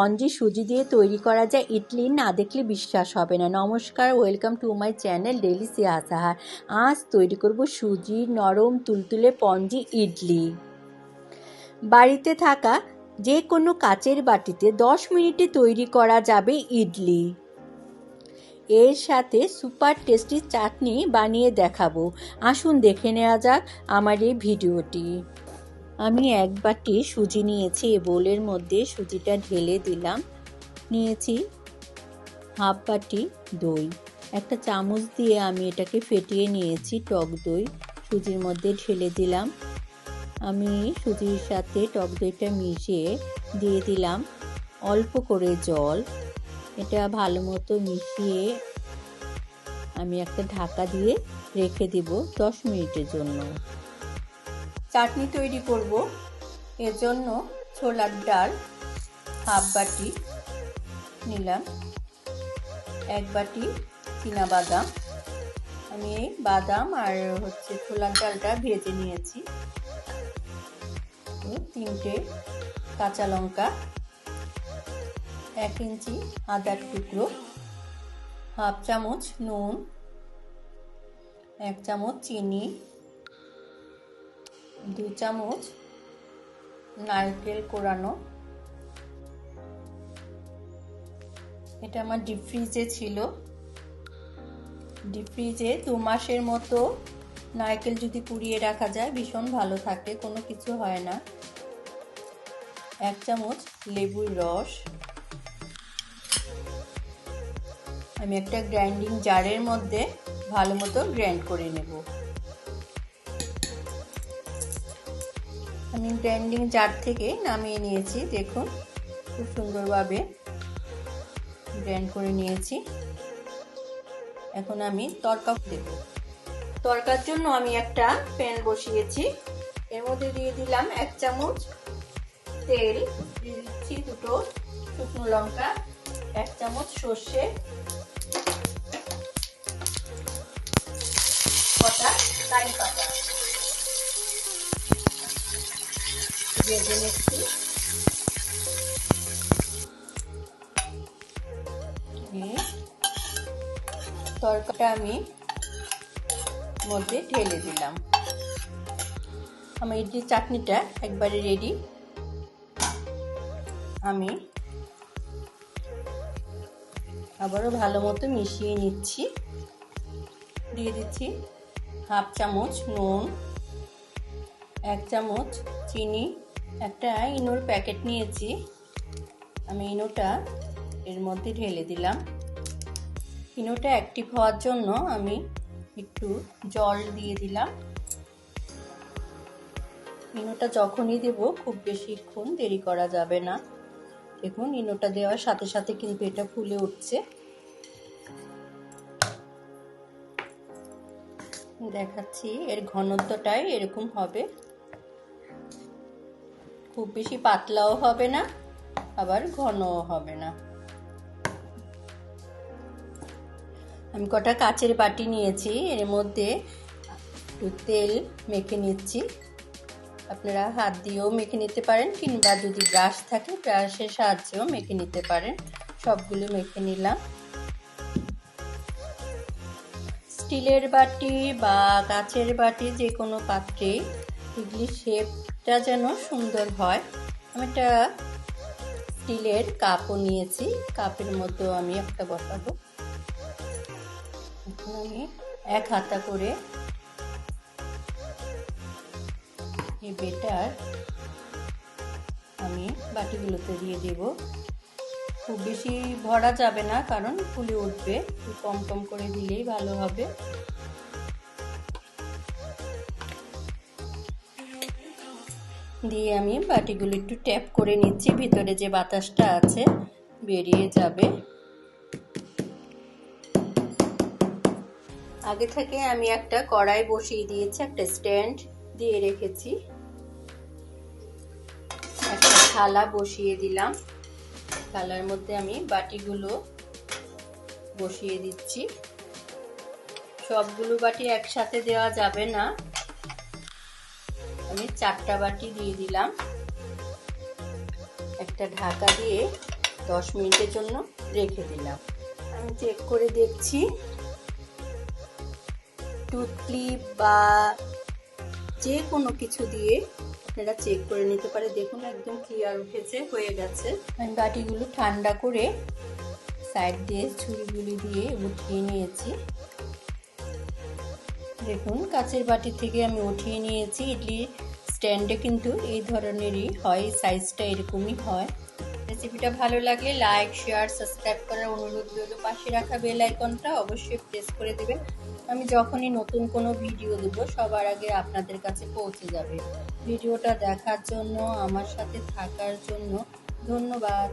Spongy সুজি দিয়ে তৈরি করা যায় ইডলি, না দেখলে বিশ্বাস হবে না। নমস্কার, welcome to my channel daily সিয়াসাহার আজ তৈরি করব সুজি, নরম, তুলতুলে পঞ্জি ইডলি। বাড়িতে থাকা যে কোনো কাচের বাটিতে দশ মিনিটে তৈরি করা যাবে ইডলি। এর সাথে সুপার টেস্টি চাটনি বানিয়ে দেখাবো। আসুন দেখে নেওয়া যাক আমার এই ভিডিওটি। আমি এক বাটি সুজি নিয়েছি এই বোলের মধ্যে সুজিটা ঢেলে দিলাম। নিয়েছি হাফ বাটি দই। একটা চামচ দিয়ে আমি এটাকে ফেটিয়ে নিয়েছি, টক দই। সুজির মধ্যে ঢেলে দিলাম। আমি সুজির সাথে টক দইটা মিশিয়ে দিয়ে দিলাম। অল্প করে জল। এটা ভালো মতো মিশিয়ে আমি একটা ঢাকা দিয়ে রেখে দিব দশ মিনিটের জন্য। চাটনি তৈরি করব। এর জন্য ছোলার ডাল, হাফ বাটি নিলাম, এক বাটি বাদাম। আমি এই বাদাম আর হচ্ছে ছোলার ডালটা ভেজে নিয়েছি। তিনটে কাঁচা লঙ্কা, এক ইঞ্চি আদার টুকরো, হাফ চামচ নুন, এক চামচ চিনি দু চামচ নারকেল কোরানো। এটা আমার ডিপ ফ্রিজে ছিল। ডিপ ফ্রিজে দু মাসের মতো নারকেল যদি পুড়িয়ে রাখা যায়, ভীষণ ভালো থাকে, কোনো কিছু হয় না। এক চামচ লেবুর রস। আমি একটা গ্রাইন্ডিং জারের মধ্যে ভালো মতো গ্রাইন্ড করে নেব। গ্রাইন্ডিং জার থেকে নামিয়ে নিয়েছি, দেখুন, খুব সুন্দরভাবে গ্রাইন্ড করে নিয়েছি। এখন আমি তরকা দেব। তরকার জন্য আমি একটা প্যান বসিয়েছি। এর মধ্যে দিয়ে দিলাম এক চামচ তেল, দিয়ে দিচ্ছি দুটো শুকনো লঙ্কা, এক চামচ সর্ষে ভেজে নিচ্ছি তরকাটা আমি মধ্যে ঢেলে দিলাম। আমার ইডলি চাটনিটা একবারে রেডি আমি আবারও ভালো মতো মিশিয়ে নিচ্ছি। দিয়ে দিচ্ছি হাফ চামচ নুন, এক চামচ চিনি একটা ইনোর প্যাকেট নিয়েছি। আমি ইনোটা এর মধ্যে ঢেলে দিলাম। ইনোটা অ্যাক্টিভ হওয়ার জন্য আমি একটু জল দিয়ে দিলাম। ইনোটা যখনই দেব, খুব বেশিক্ষণ দেরি করা যাবে না। দেখুন, ইনোটা দেওয়ার সাথে সাথে কিন্তু এটা ফুলে উঠছে। দেখাচ্ছি, এর ঘনত্বটাই এরকম হবে। খুব বেশি পাতলাও হবে না, আবার ঘনও হবে না। আমি কটা কাচের বাটি নিয়েছি, এর মধ্যে একটু তেল মেখে নিচ্ছি। আপনারা হাত দিয়েও মেখে নিতে পারেন, কিংবা যদি ব্রাশ থাকে, ব্রাশের সাহায্যেও মেখে নিতে পারেন। সবগুলো মেখে নিলাম। স্টিলের বাটি বা কাচের বাটি যে কোনো পাত্রে ইডলি শেপটা যেন সুন্দর হয়। আমি একটা স্টিলের কাপও নিয়েছি। কাপের মধ্যেও আমি একটা বসাবো। আমি এক হাতা করে এই বেটার আমি বাটিগুলোতে দিয়ে দেব। খুব বেশি ভরা যাবে না, কারণ ফুলে উঠবে। কম কম করে দিলেই ভালো হবে। দিয়ে আমি বাটিগুলো একটু ট্যাপ করে নিচ্ছি। ভিতরে যে বাতাসটা আছে, বেরিয়ে যাবে। আগে থেকে আমি একটা কড়াই বসিয়ে দিয়েছি, একটা স্ট্যান্ড দিয়ে রেখেছি। একটা থালা বসিয়ে দিলাম। থালার মধ্যে আমি বাটিগুলো বসিয়ে দিচ্ছি। সবগুলো বাটি একসাথে দেওয়া যাবে না। আমি চারটা বাটি দিয়ে দিলাম। একটা ঢাকা দিয়ে দশ মিনিটের জন্য রেখে দিলাম। আমি চেক করে দেখছি। টুথ ক্লিপ বা যে কোনো কিছু দিয়ে আপনারা চেক করে নিতে পারে। দেখুন, একদম ক্লিয়ার উঠেছে, হয়ে গেছে। আমি বাটিগুলো ঠান্ডা করে সাইড দিয়ে ছুরিগুলি দিয়ে উঠিয়ে নিয়েছি। দেখুন কাচের বাটি থেকে আমি উঠিয়ে নিয়েছি। ইডলি স্ট্যান্ডে কিন্তু এই ধরনেরই হয়, সাইজটা এরকমই হয়। রেসিপিটা ভালো লাগলে লাইক, শেয়ার, সাবস্ক্রাইব করার অনুরোধ রইল। পাশে রাখা বেল আইকনটা অবশ্যই প্রেস করে দেবেন। আমি যখনই নতুন কোনো ভিডিও দেব, সবার আগে আপনাদের কাছে পৌঁছে যাবে। ভিডিওটা দেখার জন্য, আমার সাথে থাকার জন্য ধন্যবাদ।